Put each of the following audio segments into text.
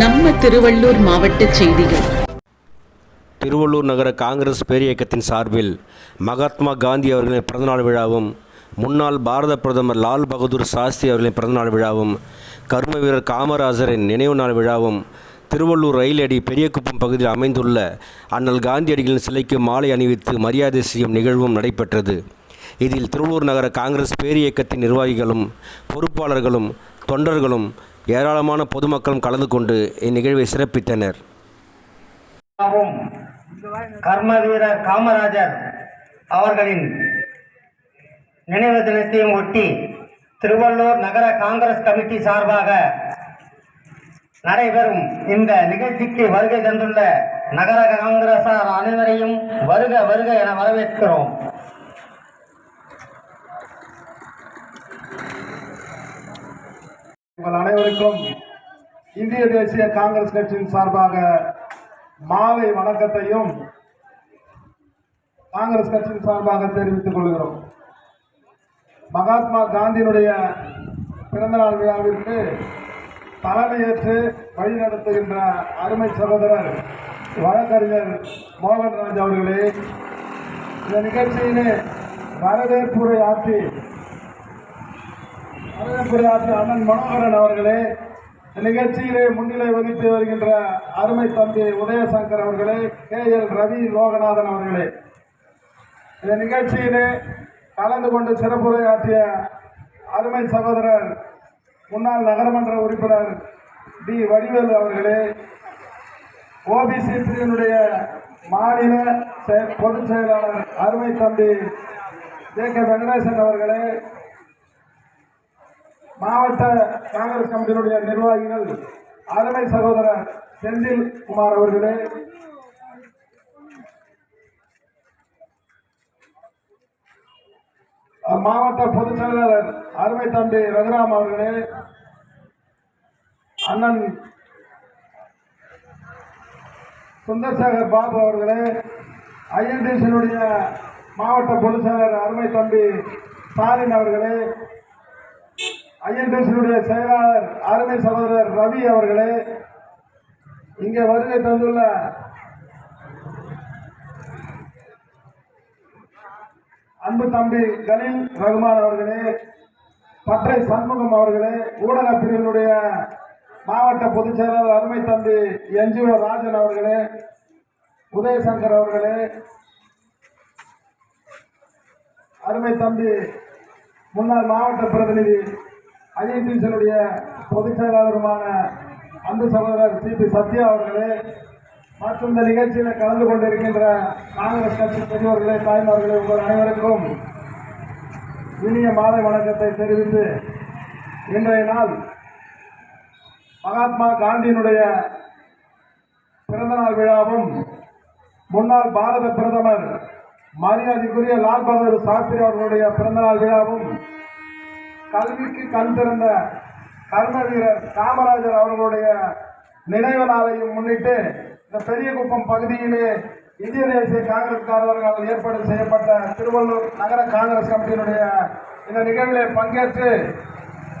நம்ம திருவள்ளூர் மாவட்ட செய்திகள். திருவள்ளூர் நகர காங்கிரஸ் பேரியக்கத்தின் சார்பில் மகாத்மா காந்தி அவர்களின் பிறந்தநாள் விழாவும் முன்னாள் பாரத பிரதமர் லால் பகதூர் சாஸ்திரி அவர்களின் பிறந்தநாள் விழாவும் கர்ம வீரர் காமராஜரின் நினைவு நாள் விழாவும் திருவள்ளூர் ரயில் அடி பெரியகுப்பம் பகுதியில் அமைந்துள்ள அண்ணல் காந்தியடிகளின் சிலைக்கு மாலை அணிவித்து மரியாதை செய்யும் நிகழ்வும் நடைபெற்றது. இதில் திருவள்ளூர் நகர காங்கிரஸ் பேரியக்கத்தின் நிர்வாகிகளும் பொறுப்பாளர்களும் தொண்டர்களும் ஏராளமான பொதுமக்களும் கலந்து கொண்டு இந்நிகழ்வை சிறப்பித்தனர். கர்ம வீரர் காமராஜர் அவர்களின் நினைவு தினத்தையும் ஒட்டி திருவள்ளூர் நகர காங்கிரஸ் கமிட்டி சார்பாக நடைபெறும் இந்த நிகழ்ச்சிக்கு வருகை தந்துள்ள நகர காங்கிரசார் அனைவரையும் வருக வருக என வரவேற்கிறோம். உங்கள் அனைவருக்கும் இந்திய தேசிய காங்கிரஸ் கட்சியின் சார்பாக மாலை வணக்கத்தையும் காங்கிரஸ் கட்சியின் சார்பாக தெரிவித்துக் கொள்கிறோம். மகாத்மா காந்தியினுடைய பிறந்தநாள் விழாவிற்கு தலைமையேற்று வழிநடத்துகின்ற அருமை சகோதரர் வழக்கறிஞர் மோகன்ராஜ் அவர்களே இந்த நிகழ்ச்சியிலே வரவேற்புரை ஆற்றி வரவேற்புரையாற்றிய அண்ணன் மனோகரன் அவர்களே இந்த நிகழ்ச்சியிலே முன்னிலை வகித்து வருகின்ற அருமை தம்பி உதயசங்கர் அவர்களே கே எல் ரவி லோகநாதன் அவர்களே. இந்த நிகழ்ச்சியிலே கலந்து கொண்டு சிறப்புரையாற்றிய அருமை சகோதரர் முன்னாள் நகரமன்ற உறுப்பினர் டி. வடிவேலு அவர்களே ஓபிசி பிரிவினுடைய மாநில பொதுச் செயலாளர் அருமை தம்பி ஜே. கே. வெங்கடேசன் அவர்களே மாவட்ட காங்கிரஸ் கமிட்டியினுடைய நிர்வாகிகள் அருமை சகோதரர் செந்தில் குமார் அவர்களே. மாவட்ட பொதுச் செயலாளர் அருமை தம்பி ரகுராம் அவர்களே. அண்ணன் சுந்தர்சேகர் பாபு அவர்களே. ஐஎன்டிசியினுடைய மாவட்ட பொதுச் செயலாளர் அருமை தம்பி ஸ்டாலின் அவர்களே. ஐஎன்பிசியுடைய செயலாளர் அருமை சகோதரர் ரவி அவர்களே இங்கே வருகை தந்துள்ள அன்பு தம்பி கலீல் ரகுமான் அவர்களே பற்றை சண்முகம் அவர்களே ஊடக பிரிவினுடைய மாவட்ட பொதுச் செயலாளர் அருமை தம்பி என்ஜிஓ ராஜன் அவர்களே உதயசங்கர் அவர்களே அருமை தம்பி முன்னாள் மாவட்ட பிரதிநிதி ஐஎன்டிசியினுடைய பொதுச் செயலாளருமான அன்பு சகோதரர் சி பி சத்யா அவர்களே மற்றும் இந்த நிகழ்ச்சியில் கலந்து கொண்டிருக்கின்ற காங்கிரஸ் கட்சி பெரியவர்களே தாய்மார்களே உங்கள் அனைவருக்கும் இனிய மாலை வணக்கத்தை தெரிவித்து இன்றைய நாள் மகாத்மா காந்தியினுடைய பிறந்தநாள் விழாவும் முன்னாள் பாரத பிரதமர் மரியாதைக்குரிய லால் பகதூர் சாஸ்திரி அவர்களுடைய பிறந்தநாள் விழாவும் கல்விக்கு கண் திறந்த கர்ம வீரர் காமராஜர் அவர்களுடைய நினைவு நாளையும் முன்னிட்டு இந்த பெரியகுப்பம் பகுதியிலே இந்திய தேசிய காங்கிரஸ்காரர்களால் ஏற்பாடு செய்யப்பட்ட திருவள்ளூர் நகர காங்கிரஸ் கமிட்டியினுடைய இந்த நிகழ்விலே பங்கேற்று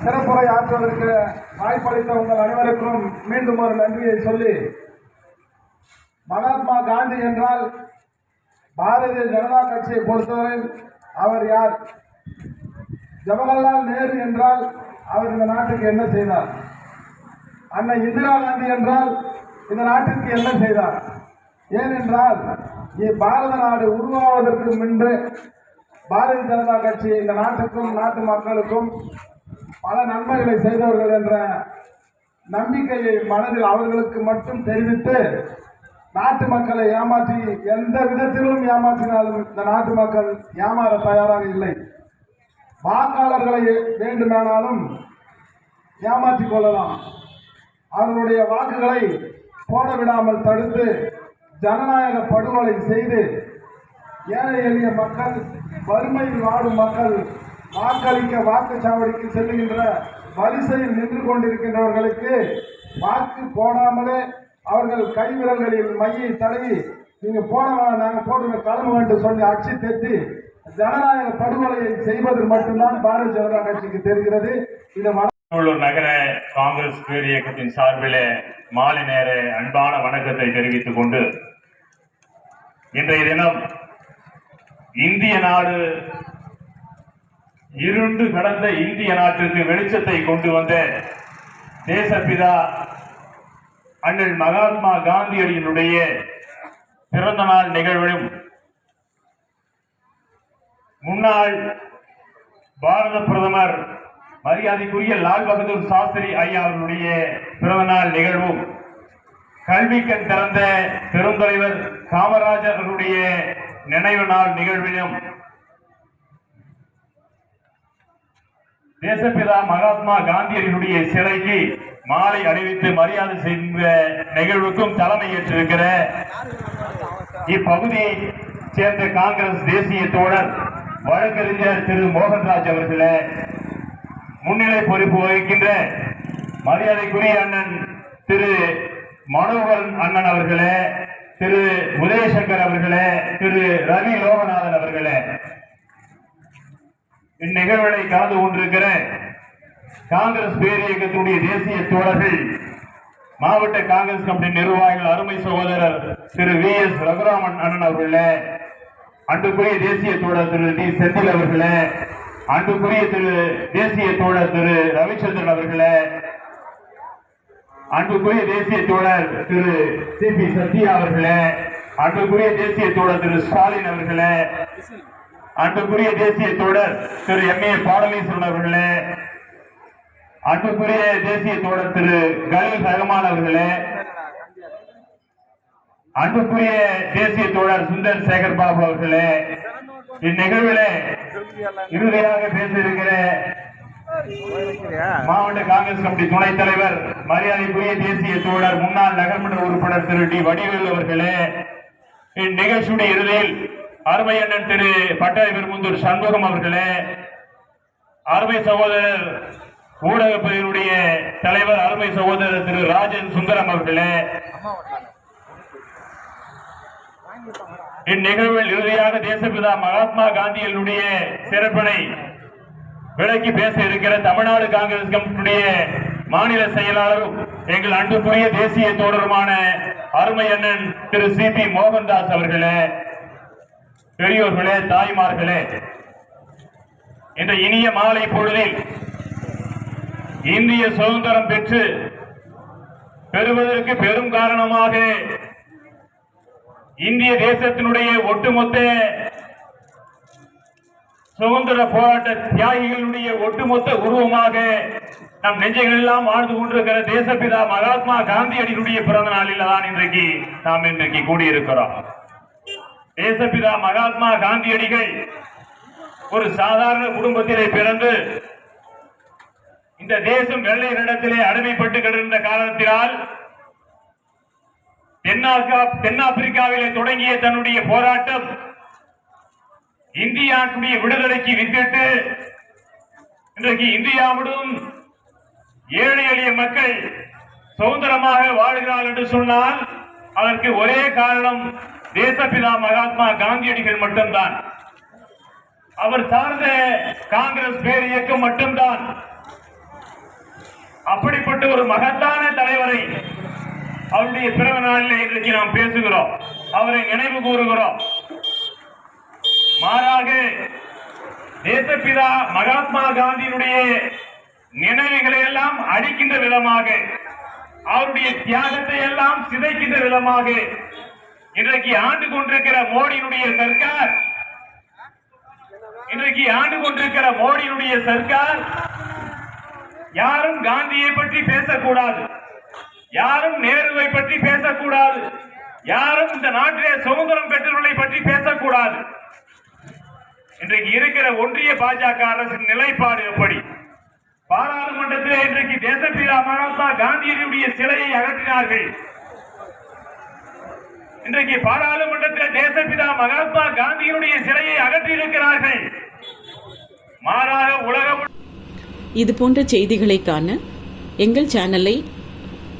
சிறப்புரை ஆற்றுவதற்கு வாய்ப்பளித்த உங்கள் அனைவருக்கும் மீண்டும் ஒரு நன்றியை சொல்லி மகாத்மா காந்தி என்றால் பாரதிய ஜனதா கட்சியை பொறுத்தவரை அவர் யார்? ஜவஹர்லால் நேரு என்றால் அவர் இந்த நாட்டுக்கு என்ன செய்தார்? அன்னை இந்திரா காந்தி என்றால் இந்த நாட்டிற்கு என்ன செய்தார்? ஏனென்றால் பாரத நாடு உருவாவதற்கு முன்பு பாரதிய ஜனதா கட்சி இந்த நாட்டுக்கும் நாட்டு மக்களுக்கும் பல நன்மைகளை செய்தவர்கள் என்ற நம்பிக்கையை மனதில் அவர்களுக்கு மட்டும் தெரிவித்து நாட்டு மக்களை ஏமாற்றி எந்த விதத்திலும் ஏமாற்றினாலும் இந்த நாட்டு மக்கள் ஏமாற தயாராக இல்லை. வாக்காளர்களை வேண்டுமானாலும் ஏமாற்றிக் கொள்ளலாம். அவர்களுடைய வாக்குகளை போட விடாமல் தடுத்து ஜனநாயக படுகொலை செய்து ஏழை எளிய மக்கள் வறுமையில் வாடும் மக்கள் வாக்களிக்க வாக்குச்சாவடிக்கு செல்லுகின்ற வரிசையில் நின்று கொண்டிருக்கின்றவர்களுக்கு வாக்கு போடாமலே அவர்கள் கைவிரல்களில் மையை தடவி நீங்கள் போட நாங்கள் நாங்க போட்டு கிளம்ப வேண்டும் சொல்லி அச்சு தெத்தி ஜனநாயக படுகொலையை செய்வது மட்டும்தான் பாரதிய ஜனதா கட்சிக்கு தெரிகிறது. இந்த திருவள்ளூர் நகர காங்கிரஸ் பேர் இயக்கத்தின் சார்பில் மாலை நேர அன்பான வணக்கத்தை தெரிவித்துக் கொண்டு இன்றைய தினம் இந்திய நாடு இருண்டு கடந்த இந்திய நாட்டிற்கு வெளிச்சத்தை கொண்டு வந்த தேசப்பிதா அண்ணன் மகாத்மா காந்தியடியினுடைய பிறந்த நாள் நிகழ்விலும் முன்னாள் பாரத பிரதமர் மரியாதைக்குரிய லால் பகதூர் சாஸ்திரி ஐயா அவர்களுடைய பிறந்தநாள் நிகழ்வும் கல்விக்கண் திறந்த பெருந்தலைவர் காமராஜர் அவருடைய நினைவு நாள் நிகழ்விலும் தேசப்பிதா மகாத்மா காந்தியடிகளுடைய சிலைக்கு மாலை அணிவித்து மரியாதை செய்த நிகழ்வுக்கும் தலைமை ஏற்றிருக்கிற இப்பகுதியை சேர்ந்த காங்கிரஸ் தேசிய தோழர் வழக்கறிஞர் திரு மோகன்ராஜ் அவர்களே முன்னிலை பொறுப்பு வகிக்கின்ற மரியாதைக்குரிய அண்ணன் திரு மனோகரன் அண்ணன் அவர்களே திரு உதயசங்கர் அவர்களே திரு ரவி லோகநாதன் அவர்களே இந்நிகழ்வுகளை கலந்து கொண்டிருக்கிற காங்கிரஸ் பேரியக்கத்தினுடைய தேசிய தோழர்கள் மாவட்ட காங்கிரஸ் கமிட்டி நிர்வாகிகள் அருமை சகோதரர் திரு வி எஸ் ரகுராமன் அண்ணன் அவர்களே அன்புக்குரிய தேசிய தோழர் திரு டி. செந்தில் அவர்களே அன்புக்குரிய திரு தேசிய தோழர் திரு ரவிச்சந்திரன் அவர்களே அன்புக்குரிய தேசிய தோழர் திரு சி. பி. சத்யா அவர்களே அன்புக்குரிய தேசிய தோழர் திரு ஸ்டாலின் அவர்களே அன்புக்குரிய தேசிய தோழர் திரு எம். ஏ. பாடலீஸ்வரன் அவர்களே அன்புக்குரிய தேசிய தோழர் திரு கலீல் ரஹமான் அவர்களே அன்புக்குரிய தேசிய தோழர் சுந்தர் சேகர் பாபு அவர்களே இந்நிகழ்வில் இறுதியாக பேசியிருக்கிற மாவட்ட காங்கிரஸ் கமிட்டி துணைத் தலைவர் மரியாதைக்குரிய தேசிய தோழர் முன்னாள் நகர்மன்ற உறுப்பினர் திரு டி. வடிவேலு அவர்களே இந்நிகழ்ச்சியுடைய இறுதியில் அருமை அண்ணன் திரு பட்டாரி பெருமுந்தூர் சண்முகம் அவர்களே அருமை சகோதரர் ஊடகப் பிரிவினுடைய தலைவர் அருமை சகோதரர் திரு ராஜன் சுந்தரம் அவர்களே இந்நிகழ்வில் இறுதியாக தேசப்பிதா மகாத்மா காந்தியினுடைய சிறப்பினை விளக்கி பேச இருக்கிற தமிழ்நாடு காங்கிரஸ் கமிட்டியுடைய மாநில செயலாளரும் எங்கள் அன்புக்குரிய தேசிய தோழருமான அருமை அண்ணன் திரு சி பி மோகன்தாஸ் அவர்களே பெரியோர்களே தாய்மார்களே இந்த இனிய மாலை பொழுதில் இந்திய சுதந்திரம் பெற்று பெறுவதற்கு பெரும் காரணமாக இந்திய தேசத்தினுடைய ஒட்டுமொத்த சுதந்திர போராட்ட தியாகிகளுடைய ஒட்டுமொத்த உருவமாக நம் நெஞ்சங்களெல்லாம் வாழ்ந்து கொண்டிருக்கிற தேசப்பிதா மகாத்மா காந்தியடிகளுடைய பிறந்த நாளில் தான் இன்றைக்கு நாம் இன்றைக்கு கூடியிருக்கிறோம். தேசப்பிதா மகாத்மா காந்தியடிகள் ஒரு சாதாரண குடும்பத்திலே பிறந்து இந்த தேசம் வெள்ளையரிடத்திலே அடிமைப்பட்டு கிடந்த காரணத்தினால் தென்னாக்கா தென்னாப்பிரிக்காவிலே தொடங்கிய தன்னுடைய போராட்டம். இந்தியாவுடைய விடுதலைக்கு வித்திட்டு இன்றைக்கு இந்தியா முழுவதும் ஏழை எளிய மக்கள் சுதந்திரமாக வாழ்கிறார்கள் என்று சொன்னால் அதற்கு ஒரே காரணம் தேசப்பிதா மகாத்மா காந்தியடிகள் மட்டும்தான். அவர் சார்ந்த காங்கிரஸ் பேர் இயக்கம் மட்டும்தான். அப்படிப்பட்ட ஒரு மகத்தான தலைவரை அவருடைய பிறந்த நாளில் இன்றைக்கு நாம் பேசுகிறோம். அவரை நினைவு கூறுகிறோம். மாறாக தேசப்பிதா மகாத்மா காந்தியினுடைய நினைவுகளை எல்லாம் அழிக்கின்ற விதமாக அவருடைய தியாகத்தை எல்லாம் சிதைக்கின்ற விதமாக இன்றைக்கு ஆண்டு கொண்டிருக்கிற மோடியினுடைய சர்க்கார் இன்றைக்கு ஆண்டு கொண்டிருக்கிற மோடியினுடைய சர்க்கார் யாரும் காந்தியை பற்றி பேசக்கூடாது. யாரும் நேருவை பற்றி பேசக்கூடாது. யாரும் இந்த நாட்டிலே சுதந்திரம் பெற்றவர்களை பற்றி பேசக்கூடாது. இன்றைக்கு இருக்கிற ஒன்றிய பாஜக அரசின் நிலைப்பாடு எப்படி? பாராளுமன்றத்தில் இன்றைக்கு தேசப்பிதா மகாத்மா காந்தியினுடைய சிலையை அகற்றினார்கள். இன்றைக்கு பாராளுமன்றத்தில் தேசப்பிதா மகாத்மா காந்தியினுடைய சிலையை அகற்றியிருக்கிறார்கள். மாறாக உலகம் இது போன்ற செய்திகளை காண எங்கள் சேனலை